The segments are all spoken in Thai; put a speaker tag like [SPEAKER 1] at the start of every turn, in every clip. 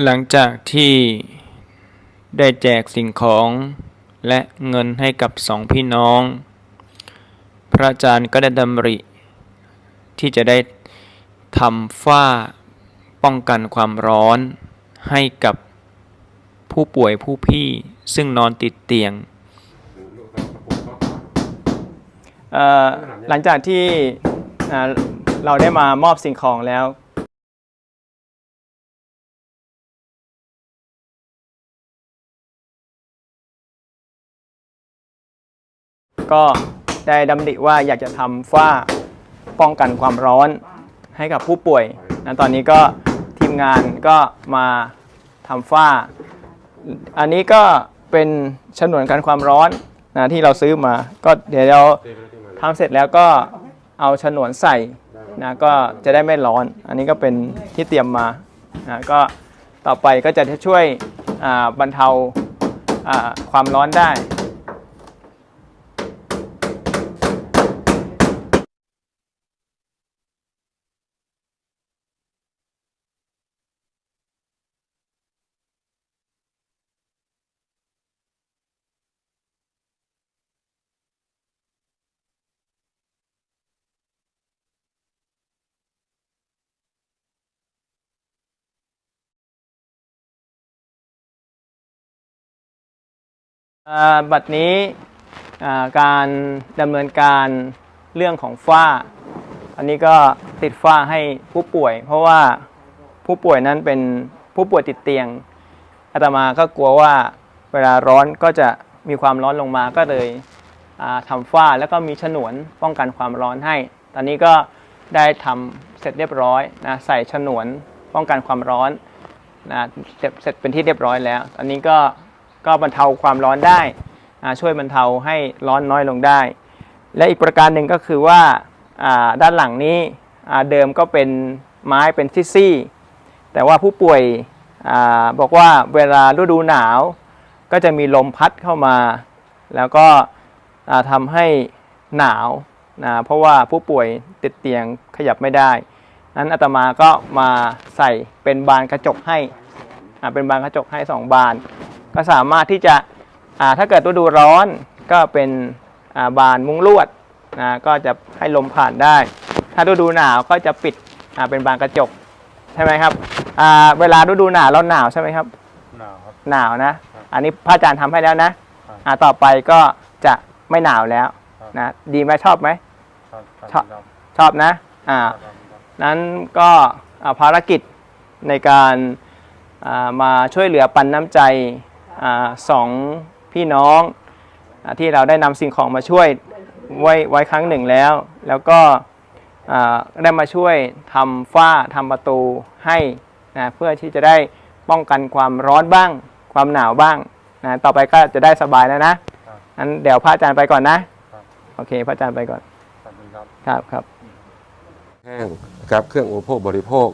[SPEAKER 1] หลังจากที่ได้แจกสิ่งของและเงินให้กับสองพี่น้อง พระอาจารย์ก็ได้ดำริ ที่จะได้ทำฝ้าป้องกันความร้อนให้กับผู้ป่วยผู้พี่ซึ่งนอนติดเตียง
[SPEAKER 2] หลังจากที่เราได้มามอบสิ่งของแล้ว ก็ได้ดำริว่าอยากจะทำฝ้าป้องกันความร้อนให้กับผู้ป่วยนะตอนนี้ก็ทีมงานก็มาทำฝ้า อันนี้ก็เป็นฉนวนกันความร้อนนะที่เราซื้อมาก็เดี๋ยวเราทำเสร็จแล้วก็เอาฉนวนใส่นะก็จะได้ไม่ร้อน อันนี้ก็เป็นที่เตรียมมานะก็ต่อไปก็จะช่วยบรรเทาความร้อนได้ บัดนี้การดำเนินการเรื่องของฝ้า อันนี้ก็ติดฝ้าให้ผู้ป่วย เพราะว่าผู้ป่วยนั้นเป็นผู้ป่วยติดเตียงอาตมาก็กลัวว่าเวลาร้อนก็จะมีความร้อนลงมาก็เลยทำฝ้าแล้วก็มีฉนวนป้องกันความร้อนให้ ตอนนี้ก็ได้ทำเสร็จเรียบร้อยนะใส่ฉนวนป้องกันความร้อนนะเสร็จเสร็จเป็นที่เรียบร้อยแล้ว อันนี้ก็ ก็บรรเทาความร้อนได้ ช่วยบรรเทาให้ร้อนน้อยลงได้ และอีกประการหนึ่งก็คือว่าด้านหลังนี้เดิมก็เป็นไม้เป็นซี่ๆแต่ว่าผู้ป่วยอบอกว่าเวลาฤดูหนาว ก็จะมีลมพัดเข้ามา แล้วก็อ่าทำให้หนาวนะเพราะว่าผู้ป่วยติดเตียงขยับไม่ได้ นั้นอาตมาก็มาใส่เป็นบานกระจกให้เป็นบานกระจกให้ 2 บาน ก็สามารถที่จะอ่าถ้าเกิดฤดูร้อนก็เป็นอ่าบานมุ้งลวดนะก็จะให้ลมผ่านได้ ถ้าฤดูหนาวก็จะปิดอ่าเป็นบานกระจกใช่ไหมครับอ่าเวลาฤดูหนาวเราหนาวใช่ไหมครับ
[SPEAKER 3] หนาวครับ
[SPEAKER 2] หนาวนะ อันนี้พระอาจารย์ทำให้แล้วนะครับอ่าต่อไปก็จะไม่หนาวแล้ว
[SPEAKER 3] ครับ
[SPEAKER 2] นะดีไหมชอบไหม
[SPEAKER 3] ครับ
[SPEAKER 2] ชอบ
[SPEAKER 3] ครับ
[SPEAKER 2] ชอบนะอ่า
[SPEAKER 3] ครับครับ
[SPEAKER 2] นั้นก็อ่าภารกิจในการอ่ามาช่วยเหลือปันน้ำใจอา สองพี่น้องอาที่เราได้นำสิ่งของมาช่วยไว้ไว้ครั้งหนึ่งแล้ว แล้วก็อ่าได้มาช่วยทำฝ้าทำประตูให้นะเพื่อที่จะได้ป้องกันความร้อนบ้าง ความหนาวบ้างนะต่อไปก็จะได้สบายแล้วนะนั้นเดี๋ยวพระอาจารย์ไปก่อนนะโอเค พระอาจารย์ไปก่อน
[SPEAKER 3] ขอบคุณครับ
[SPEAKER 2] ครับครับ
[SPEAKER 4] แห้งนะครับเครื่องอุปโภคบริโภค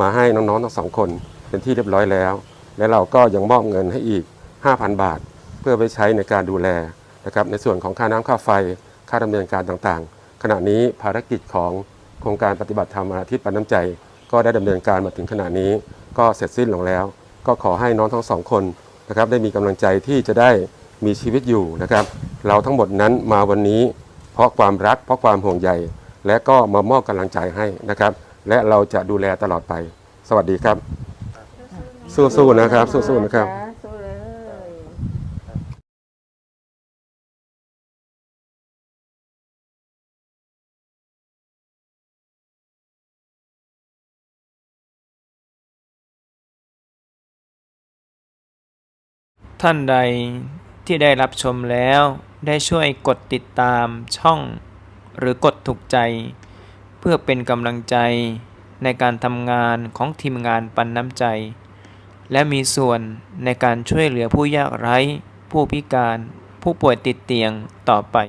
[SPEAKER 4] มาให้น้องๆทั้งสองคนเป็นที่เรียบร้อยแล้ว และเราก็ยังมอบเงินให้อีก 5,000 บาท เพื่อไปใช้ในการดูแลนะครับในส่วนของค่าน้ำค่าไฟค่าดำเนินการต่างๆ ขณะนี้ภารกิจของโครงการปฏิบัติธรรมอาทิตย์ปันน้ำใจ ก็ได้ดำเนินการมาถึงขณะนี้ ก็เสร็จสิ้นลงแล้ว ก็ขอให้น้องทั้งสองคนนะครับได้มีกำลังใจที่จะได้มีชีวิตอยู่นะครับ เราทั้งหมดนั้นมาวันนี้ เพราะความรักเพราะความห่วงใยและก็มามอบกำลังใจให้นะครับ และเราจะดูแลตลอดไป สวัสดีครับ สู้ๆนะครับ สู้ๆนะครับ
[SPEAKER 1] ท่านใดที่ได้รับชมแล้วได้ช่วยกดติดตามช่อง หรือกดถูกใจ เพื่อเป็นกำลังใจในการทำงานของทีมงานปันน้ำใจ และมีส่วนในการช่วยเหลือผู้ยากไร้ ผู้พิการ ผู้ป่วยติดเตียงต่อไป